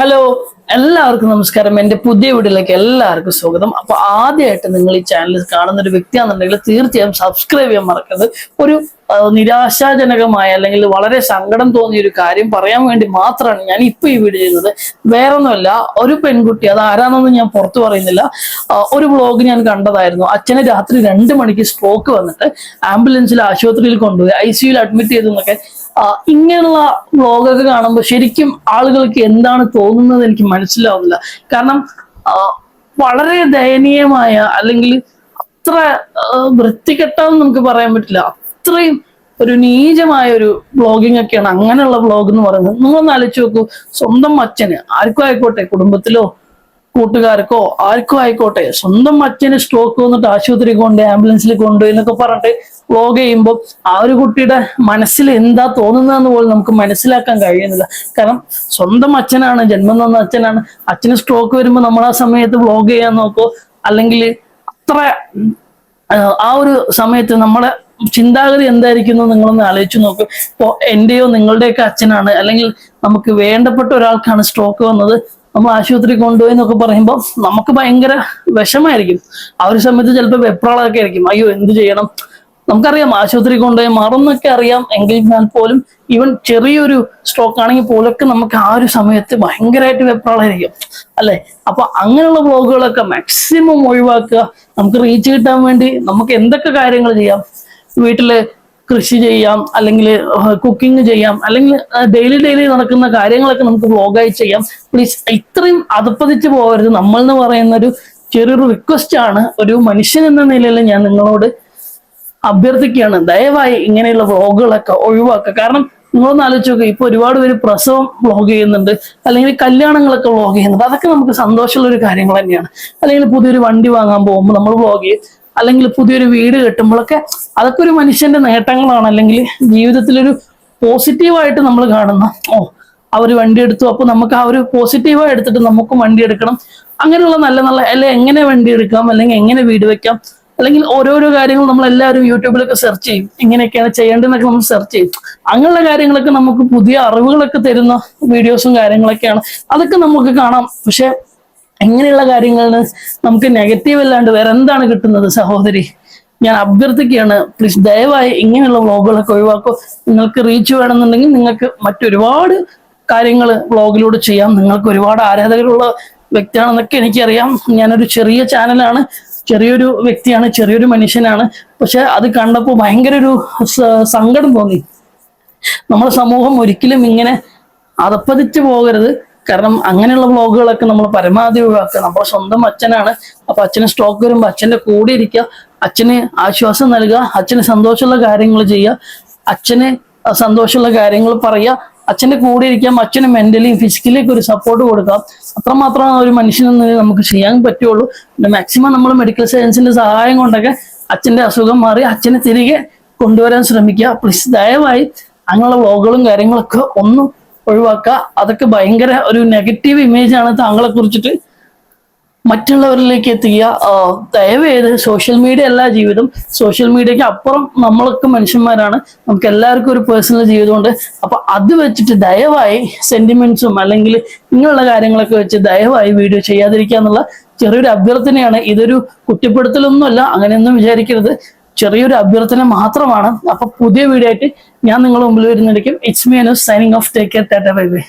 Hello എല്ലാവർക്കും നമസ്കാരം. എന്റെ പുതിയ വീഡിയോയിലേക്ക് എല്ലാവർക്കും സ്വാഗതം. അപ്പൊ ആദ്യമായിട്ട് നിങ്ങൾ ഈ ചാനൽ കാണുന്ന ഒരു വ്യക്തിയാണെന്നുണ്ടെങ്കിൽ തീർച്ചയായും സബ്സ്ക്രൈബ് ചെയ്യാൻ മറക്കരുത്. ഒരു നിരാശാജനകമായ അല്ലെങ്കിൽ വളരെ സങ്കടം തോന്നിയ ഒരു കാര്യം പറയാൻ വേണ്ടി മാത്രമാണ് ഞാൻ ഇപ്പൊ ഈ വീഡിയോ ചെയ്യുന്നത്. വേറൊന്നുമല്ല ഒരു പെൺകുട്ടി അത് ആരാന്നൊന്നും ഞാൻ പുറത്തു പറയുന്നില്ല. ഒരു വ്ളോഗ് ഞാൻ കണ്ടതായിരുന്നു. അച്ഛന് രാത്രി രണ്ട് മണിക്ക് സ്ട്രോക്ക് വന്നിട്ട് ആംബുലൻസിൽ ആശുപത്രിയിൽ കൊണ്ടുപോയി ഐ സിയുയിൽ അഡ്മിറ്റ് ചെയ്തു എന്നൊക്കെ ഇങ്ങനെയുള്ള വ്ളോഗൊക്കെ കാണുമ്പോൾ ശരിക്കും ആളുകൾക്ക് എന്താണ് തോന്നുന്നത് എനിക്ക് മനസ്സിലാവുന്നില്ല. കാരണം വളരെ ദയനീയമായ അല്ലെങ്കിൽ അത്ര വൃത്തികെട്ടാന്ന് നമുക്ക് പറയാൻ പറ്റില്ല. അത്രയും ഒരു നീചമായ ഒരു വ്ളോഗിങ് ഒക്കെയാണ് അങ്ങനെയുള്ള വ്ളോഗ് എന്ന് പറയുന്നത്. നിങ്ങളൊന്ന് ആലോചിച്ച് നോക്കൂ. സ്വന്തം അച്ഛന് ആർക്കും ആയിക്കോട്ടെ കുടുംബത്തിലോ കൂട്ടുകാർക്കോ ആർക്കോ ആയിക്കോട്ടെ സ്വന്തം അച്ഛന് സ്ട്രോക്ക് വന്നിട്ട് ആശുപത്രി കൊണ്ട് ആംബുലൻസിൽ കൊണ്ടുപോയി എന്നൊക്കെ പറഞ്ഞിട്ട് വ്ലോഗ് ചെയ്യുമ്പോൾ ആ ഒരു കുട്ടിയുടെ മനസ്സിൽ എന്താ തോന്നുന്നതെന്ന് പോലും നമുക്ക് മനസ്സിലാക്കാൻ കഴിയുന്നില്ല. കാരണം സ്വന്തം അച്ഛനാണ് ജന്മം തന്ന അച്ഛനാണ്. അച്ഛന് സ്ട്രോക്ക് വരുമ്പോൾ നമ്മൾ ആ സമയത്ത് വ്ലോഗ് ചെയ്യാൻ നോക്കോ. അല്ലെങ്കിൽ അത്ര ആ ഒരു സമയത്ത് നമ്മുടെ ചിന്താഗതി എന്തായിരിക്കുന്നു നിങ്ങളൊന്ന് ആലോചിച്ച് നോക്കൂ. ഇപ്പോ എന്റെയോ നിങ്ങളുടെയൊക്കെ അച്ഛനാണ് അല്ലെങ്കിൽ നമുക്ക് വേണ്ടപ്പെട്ട ഒരാൾക്കാണ് സ്ട്രോക്ക് വന്നത് നമ്മൾ ആശുപത്രി കൊണ്ടുപോയി എന്നൊക്കെ പറയുമ്പോൾ നമുക്ക് ഭയങ്കര വിഷമായിരിക്കും. ആ ഒരു സമയത്ത് ചിലപ്പോൾ വെപ്രാളൊക്കെ ആയിരിക്കും. അയ്യോ എന്ത് ചെയ്യണം? നമുക്കറിയാം ആശുപത്രി കൊണ്ടുപോയി മറന്നൊക്കെ അറിയാം. എങ്കിൽ പോലും ഈവൻ ചെറിയൊരു സ്ട്രോക്ക് ആണെങ്കിൽ പോലൊക്കെ നമുക്ക് ആ ഒരു സമയത്ത് ഭയങ്കരമായിട്ട് വെപ്രാളായിരിക്കും അല്ലെ? അപ്പൊ അങ്ങനെയുള്ള ബ്ലോഗുകളൊക്കെ മാക്സിമം ഒഴിവാക്കുക. നമുക്ക് റീച്ച് കിട്ടാൻ വേണ്ടി നമുക്ക് എന്തൊക്കെ കാര്യങ്ങൾ ചെയ്യാം? വീട്ടിൽ കൃഷി ചെയ്യാം അല്ലെങ്കിൽ കുക്കിംഗ് ചെയ്യാം അല്ലെങ്കിൽ ഡെയിലി ഡെയിലി നടക്കുന്ന കാര്യങ്ങളൊക്കെ നമുക്ക് വ്ലോഗായി ചെയ്യാം. പ്ലീസ് ഇത്രയും അതപ്പതിച്ച് പോകരുത്. നമ്മൾ എന്ന് പറയുന്ന ഒരു ചെറിയൊരു റിക്വസ്റ്റ് ആണ്. ഒരു മനുഷ്യൻ എന്ന നിലയിൽ ഞാൻ നിങ്ങളോട് അഭ്യർത്ഥിക്കുകയാണ്. ദയവായി ഇങ്ങനെയുള്ള വ്ലോഗുകളൊക്കെ ഒഴിവാക്കുക. കാരണം നിങ്ങളൊന്ന് ആലോചിച്ച് നോക്കുക ഇപ്പൊ ഒരുപാട് പേര് പ്രസവം വ്ളോഗ് ചെയ്യുന്നുണ്ട് അല്ലെങ്കിൽ കല്യാണങ്ങളൊക്കെ വ്ളോഗ് ചെയ്യുന്നുണ്ട്. അതൊക്കെ നമുക്ക് സന്തോഷമുള്ള ഒരു കാര്യങ്ങൾ തന്നെയാണ്. അല്ലെങ്കിൽ പുതിയൊരു വണ്ടി വാങ്ങാൻ പോകുമ്പോൾ നമ്മൾ വ്ളോഗ് ചെയ്യും. അല്ലെങ്കിൽ പുതിയൊരു വീട് കെട്ടുമ്പോഴൊക്കെ അതൊക്കെ ഒരു മനുഷ്യന്റെ നേട്ടങ്ങളാണ്. അല്ലെങ്കിൽ ജീവിതത്തിലൊരു പോസിറ്റീവായിട്ട് നമ്മൾ കാണുന്ന ഓ അവർ വണ്ടി എടുത്തു അപ്പൊ നമുക്ക് ആ ഒരു പോസിറ്റീവായി എടുത്തിട്ട് നമുക്കും വണ്ടി എടുക്കണം. അങ്ങനെയുള്ള നല്ല നല്ല അല്ലെ എങ്ങനെ വണ്ടി എടുക്കാം അല്ലെങ്കിൽ എങ്ങനെ വീട് വെക്കാം അല്ലെങ്കിൽ ഓരോരോ കാര്യങ്ങൾ നമ്മൾ എല്ലാവരും യൂട്യൂബിലൊക്കെ സെർച്ച് ചെയ്യും. ഇങ്ങനെയൊക്കെയാണ് ചെയ്യേണ്ടതെന്നൊക്കെ നമ്മൾ സെർച്ച് ചെയ്യും. അങ്ങനെയുള്ള കാര്യങ്ങളൊക്കെ നമുക്ക് പുതിയ അറിവുകളൊക്കെ തരുന്ന വീഡിയോസും കാര്യങ്ങളൊക്കെയാണ്. അതൊക്കെ നമുക്ക് കാണാം. പക്ഷെ ഇങ്ങനെയുള്ള കാര്യങ്ങളാണ് നമുക്ക് നെഗറ്റീവ് അല്ലാണ്ട് വേറെ എന്താണ് കിട്ടുന്നത് സഹോദരി? ഞാൻ അഭ്യർത്ഥിക്കുകയാണ് പ്ലീസ് ദയവായി ഇങ്ങനെയുള്ള വ്ളോഗുകളൊക്കെ ഒഴിവാക്കുക നിങ്ങൾക്ക് റീച്ച് വേണമെന്നുണ്ടെങ്കിൽ നിങ്ങൾക്ക് മറ്റൊരുപാട് കാര്യങ്ങൾ വ്ളോഗിലൂടെ ചെയ്യാം. നിങ്ങൾക്ക് ഒരുപാട് ആരാധകരുള്ള വ്യക്തിയാണെന്നൊക്കെ എനിക്കറിയാം. ഞാനൊരു ചെറിയ ചാനലാണ് ചെറിയൊരു വ്യക്തിയാണ് ചെറിയൊരു മനുഷ്യനാണ്. പക്ഷെ അത് കണ്ടപ്പോൾ ഭയങ്കര ഒരു സങ്കടം തോന്നി. നമ്മുടെ സമൂഹം ഒരിക്കലും ഇങ്ങനെ അതപ്പതിച്ച് പോകരുത്. കാരണം അങ്ങനെയുള്ള വ്ളോഗുകളൊക്കെ നമ്മൾ പരമാവധി ഒഴിവാക്കുക. നമ്മുടെ സ്വന്തം അച്ഛനാണ്. അപ്പൊ അച്ഛന് സ്ട്രോക്ക് വരുമ്പോൾ അച്ഛന്റെ കൂടെ ഇരിക്കുക. അച്ഛന് ആശ്വാസം നൽകുക. അച്ഛന് സന്തോഷമുള്ള കാര്യങ്ങൾ ചെയ്യുക. അച്ഛന് സന്തോഷമുള്ള കാര്യങ്ങൾ പറയുക. അച്ഛന്റെ കൂടെ ഇരിക്കാം. അച്ഛന് മെന്റലിയും ഫിസിക്കലി ഒക്കെ ഒരു സപ്പോർട്ട് കൊടുക്കാം. അത്രമാത്രമാണ് ഒരു മനുഷ്യനെന്ന് നമുക്ക് ചെയ്യാൻ പറ്റുള്ളൂ. പിന്നെ മാക്സിമം നമ്മൾ മെഡിക്കൽ സയൻസിന്റെ സഹായം കൊണ്ടൊക്കെ അച്ഛന്റെ അസുഖം മാറി അച്ഛനെ തിരികെ കൊണ്ടുവരാൻ ശ്രമിക്കുക. പ്ലീസ് ദയവായി അങ്ങനെയുള്ള വ്ളോഗുകളും കാര്യങ്ങളൊക്കെ ഒന്നും ഒഴിവാക്കുക. അതൊക്കെ ഭയങ്കര ഒരു നെഗറ്റീവ് ഇമേജ് ആണ് താങ്കളെ കുറിച്ചിട്ട് മറ്റുള്ളവരിലേക്ക് എത്തിക്കുക. ദയവേത് സോഷ്യൽ മീഡിയ അല്ല ജീവിതം സോഷ്യൽ മീഡിയക്ക് അപ്പുറം നമ്മളൊക്കെ മനുഷ്യന്മാരാണ്. നമുക്ക് എല്ലാവർക്കും ഒരു പേഴ്സണൽ ജീവിതമുണ്ട് അപ്പൊ അത് വെച്ചിട്ട് ദയവായി സെന്റിമെന്റ്സും അല്ലെങ്കിൽ ഇങ്ങനെയുള്ള കാര്യങ്ങളൊക്കെ വെച്ച് ദയവായി വീഡിയോ ചെയ്യാതിരിക്കുക എന്നുള്ള ചെറിയൊരു അഭ്യർത്ഥനയാണ്. ഇതൊരു കുറ്റപ്പെടുത്തലൊന്നുമല്ല. അങ്ങനെയൊന്നും വിചാരിക്കരുത്. ചെറിയൊരു അഭ്യർത്ഥന മാത്രമാണ്. അപ്പൊ പുതിയ വീഡിയോ ആയിട്ട് ഞാൻ നിങ്ങളുടെ മുമ്പിൽ വരുന്നതായിരിക്കും. It's me Anu signing off take care tata bye bye